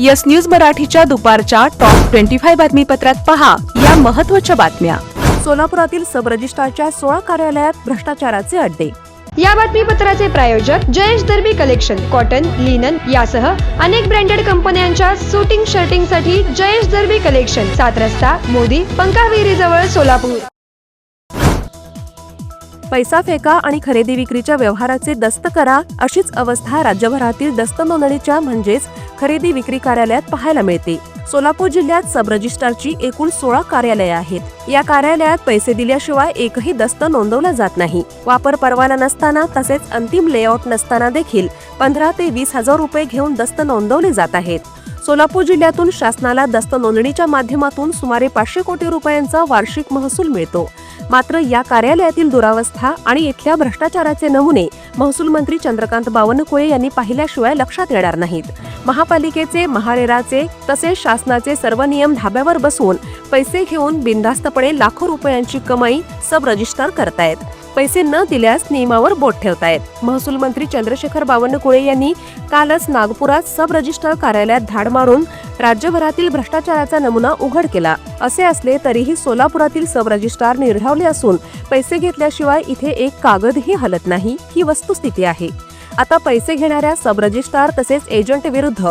Yes news मराठीच्या दुपारच्या top twenty five बातमीपत्रात पहा या महत्त्वाच्या बातम्या. सोलापुरातील सब रजिस्ट्रारच्या सोळा कार्यालयात भ्रष्टाचाराचे अड्डे. या बातमीपत्राचे प्रायोजक Jayesh Darbi collection cotton linen यासह अनेक ब्रँडेड कंपन्यांच्या सुटिंग शर्टिंगसाठी जयेश दर्बी कलेक्शन सात रस्ता मोदी पंकाविहिरी जवळ सोलापूर. पैसा फेका आणि खरेदी विक्रीच्या व्यवहाराचे दस्त करा अशीच अवस्था राज्यभरातील दस्त नोंदणीच्या म्हणजेच खरेदी विक्री कार्यालयात पाहायला मिळते. सोलापूर जिल्ह्यात सब रजिस्ट्रारची एकूण सोळा कार्यालये आहेत. या कार्यालयात पैसे दिल्याशिवाय एकही दस्त नोंदवला जात नाही. वापर परवाना नसताना तसेच अंतिम लेआउट नसताना देखील पंधरा ते वीस हजार रुपये घेऊन दस्त नोंदवले जात आहेत. सोलापूर जिल्ह्यातून शासनाला दस्त नोंदणीच्या माध्यमातून सुमारे पाचशे कोटी रुपयांचा वार्षिक महसूल मिळतो. मात्र या कार्यालयातील दुरावस्था आणि इथल्या भ्रष्टाचाराचे नमुने महसूल मंत्री चंद्रकांत बावनकुळे यांनी पाहिल्याशिवाय लक्षात येणार नाहीत. महापालिकेचे महारेराचे तसेच शासनाचे सर्व नियम धाब्यावर बसवून पैसे घेऊन बिनधास्तपणे लाखो रुपयांची कमाई सब रजिस्टर करतायत. पैसे न दिल्यास नियमावर बोट ठेवतायत. महसूल मंत्री चंद्रशेखर बावनकुळे यांनी कालच नागपुरात सब रजिस्ट्रार कार्यालयात धाड मारून राज्यभरातील भ्रष्टाचाराचा नमुना उघड केला. असे असले तरीही सोलापुरातील सब रजिस्ट्रार निर्ढावले असून पैसे घेतल्याशिवाय इथे एक कागदही हलत नाही. ही वस्तुस्थिती आहे. आता पैसे घेणाऱ्या सब रजिस्ट्रार तसेच एजंट विरुद्ध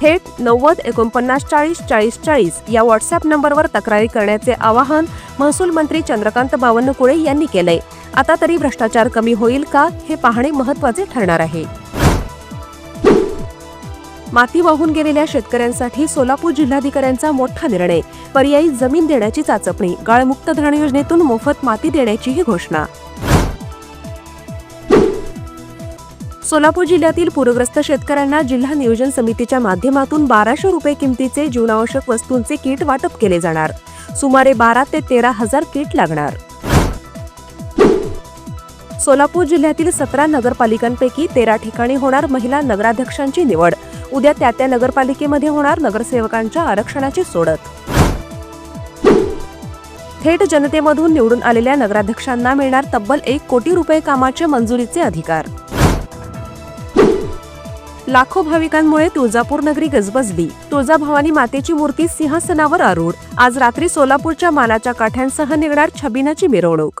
थेट नव्वद एकोणपन्नास चाळीस चाळीस चाळीस या व्हॉट्सअप नंबरवर तक्रारी करण्याचे आवाहन महसूल मंत्री चंद्रकांत बावनकुळे यांनी केलंय. आता तरी भ्रष्टाचार कमी होईल का हे पाहणे महत्त्वाचे ठरणार आहे. माती वाहून गेलेल्या शेतकऱ्यांसाठी सोलापूर जिल्हाधिकाऱ्यांचा मोठा निर्णय. पर्यायी जमीन देण्याची चाचपणी गाळमुक्त धरण योजनेतून मोफत माती देण्याचीही घोषणा. सोलापूर जिल्ह्यातील पूरग्रस्त शेतकऱ्यांना जिल्हा नियोजन समितीच्या माध्यमातून बाराशे रुपये किमतीचे जीवनावश्यक वस्तूंचे किट वाटप केले जाणार. सुमारे बारा ते तेरा हजार किट लागणार. सोलापूर जिल्ह्यातील सतरा नगरपालिकांपैकी तेरा ठिकाणी होणार महिला नगराध्यक्षांची निवड. उद्या त्या त्या नगरपालिकेमध्ये होणार नगरसेवकांच्या आरक्षणाची सोडत. थेट जनतेमधून निवडून आलेल्या नगराध्यक्षांना मिळणार तब्बल एक कोटी रुपये कामाचे मंजुरीचे अधिकार. लाखो भाविकांमुळे तुळजापूर नगरी गजबजली. तुळजाभवानी मातेची मूर्ती सिंहासनावर आरूढ. आज रात्री सोलापूरच्या मानाच्या काठ्यांसह निघणार छबिनाची मिरवणूक.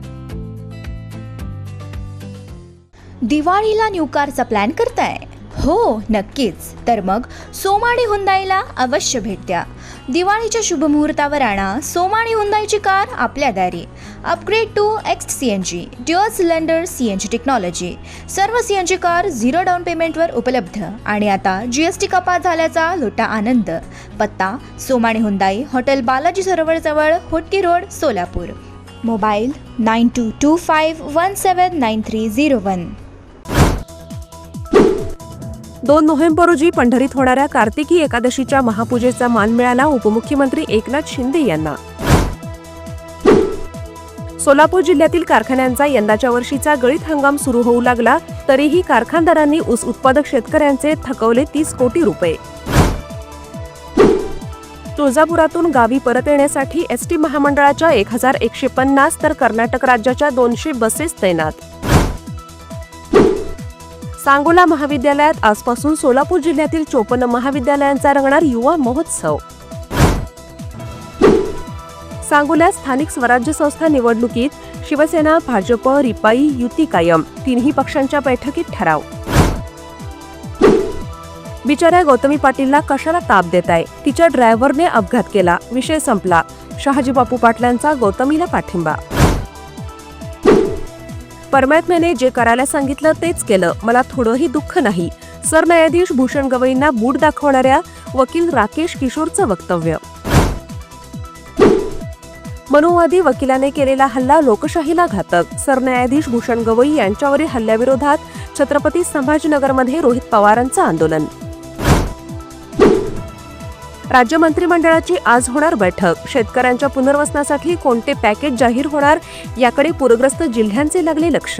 दिवाळीला न्यू कारचा प्लॅन करताय? हो नक्कीच. तर मग सोमाणी हुंदाईला अवश्य भेट द्या. दिवाळीच्या शुभमुहूर्तावर आणा सोमाणी हुंदाईची कार आपल्या दारी. Upgrade to X C N G dual cylinder C N G technology सर्व C N G car zero down पेमेंटवर उपलब्ध. आणि आता जी एस टी कपात झाल्याचा लोटा आनंद. पत्ता Somani Hyundai hotel Balaji सरोवरजवळ Hotgi road Solapur. Mobile nine two two five one seven nine three zero one. दोन नोव्हेंबर रोजी पंढरीत होणाऱ्या कार्तिकी एकादशीच्या महापूजेचा मान मिळाला उपमुख्यमंत्री एकनाथ शिंदे यांना. सोलापूर जिल्ह्यातील कारखान्यांचा यंदाच्या वर्षीचा गळीत हंगाम सुरू होऊ लागला तरीही कारखानदारांनी ऊस उत्पादक शेतकऱ्यांचे थकवले तीस कोटी रुपये. तुळजापुरातून गावी परत येण्यासाठी एस टी महामंडळाच्या एक हजार एकशे पन्नास तर कर्नाटक राज्याच्या दोनशे बसेस तैनात. सांगोला महाविद्यालयात आजपासून सोलापूर जिल्ह्यातील चोपन्न महाविद्यालयांचा रंगणार युवा महोत्सव. सांगोल्यात स्थानिक स्वराज्य संस्था निवडणुकीत शिवसेना भाजप रिपाई युती कायम. तिन्ही पक्षांच्या बैठकीत ठराव. बिचाऱ्या गौतमी पाटीलला कशाला ताप देत आहे तिच्या ड्रायव्हरने अपघात केला. विषय संपला. शहाजी बापू पाटलांचा गौतमीला पाठिंबा परमात्म्याने जे करायला सांगितलं तेच केलं. मला थोडंही दुःख नाही. सरन्यायाधीश भूषण गवईंना बूट दाखवणाऱ्या वकील राकेश किशोरचं वक्तव्य. मनुवादी वकिलाने केलेला हल्ला लोकशाहीला घातक. सरन्यायाधीश भूषण गवई यांच्यावरील हल्ल्याविरोधात छत्रपती संभाजीनगरमध्ये रोहित पवारांचं आंदोलन. राज्य मंत्रिमंडळाची आज होणार बैठक. शेतकऱ्यांच्या पुनर्वसनासाठी कोणते पॅकेज जाहीर होणार याकडे पूरग्रस्त जिल्ह्यांचे लागले लक्ष.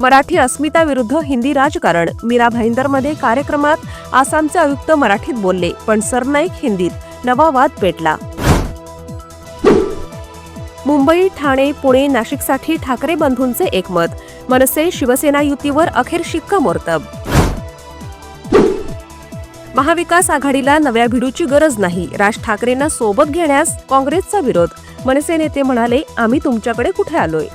मराठी अस्मिता विरुद्ध हिंदी राजकारण. मीरा भाईंदरमध्ये कार्यक्रमात आसामचे आयुक्त मराठीत बोलले पण सरनाईक हिंदीत. नवा वाद पेटला. मुंबई ठाणे पुणे नाशिकसाठी ठाकरे बंधूंचे एकमत. मनसे शिवसेना युतीवर अखेर शिक्कामोर्तब. महाविकास आघाडीला नव्या भिडूची गरज नाही. राज ठाकरेंना सोबत घेण्यास काँग्रेसचा विरोध. मनसे नेते म्हणाले आम्ही तुमच्याकडे कुठे आलोय?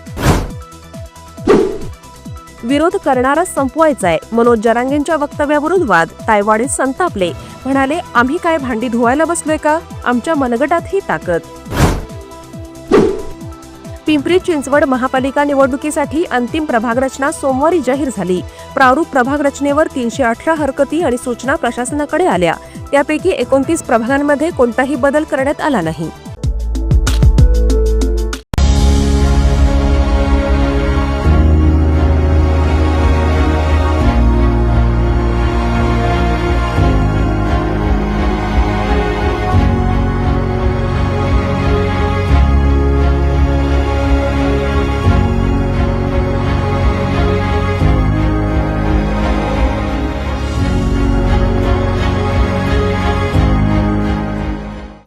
विरोध करणारा संपवायचा आहे मनोज जरांगेंच्या वक्तव्यावरून वाद. तायवाडीत संतापले. म्हणाले आम्ही काय भांडी धुवायला बसलोय का? आमच्या मनगटात ही ताकद. पिंपरी चिंचवड महापालिका निवडणुकीसाठी अंतिम प्रभाग रचना सोमवारी जाहीर झाली. प्रारूप प्रभाग रचनेवर तीनशे अठरा हरकती आणि सूचना प्रशासनाकडे आल्या. त्यापैकी एकोणतीस प्रभागांमध्ये कोणताही बदल करण्यात आला नाही.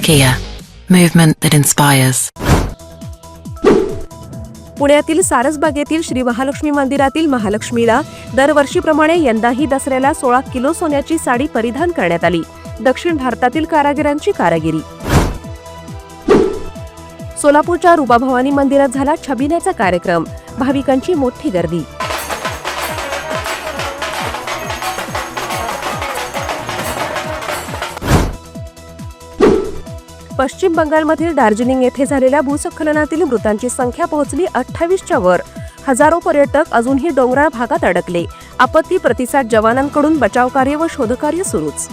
Kia, movement that inspires. पुण्यातील सारसबागेतील श्री महालक्ष्मी मंदिरातील महालक्ष्मीला दरवर्षीप्रमाणे यंदाही दसऱ्याला सोळा किलो सोन्याची साडी परिधान करण्यात आली. दक्षिण भारतातील कारागिरांची कारागिरी. सोलापूरच्या रुबाभवानी मंदिरात झाला छबिन्याचा कार्यक्रम. भाविकांची मोठी गर्दी. पश्चिम बंगालमधील दार्जिलिंग येथे झालेल्या भूस्खलनातील मृतांची संख्या पोहोचली अठ्ठावीसच्या वर. हजारो पर्यटक अजूनही डोंगराळ भागात अडकले. आपत्ती प्रतिसाद जवानांकडून बचावकार्य व शोधकार्य सुरूच.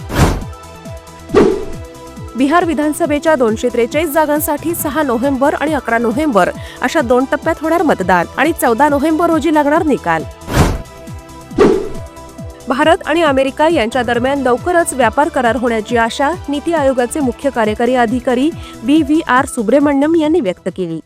बिहार विधानसभेच्या दोनशे त्रेचाळीस जागांसाठी सहा नोव्हेंबर आणि अकरा नोव्हेंबर अशा दोन टप्प्यात होणार मतदान आणि चौदा नोव्हेंबर रोजी लागणार निकाल. भारत आणि अमेरिका यांच्या दरम्यान लवकरच व्यापार करार होण्याची आशा नीती आयोगाचे मुख्य कार्यकारी अधिकारी बी व्ही आर सुब्रमण्यम यांनी व्यक्त केली.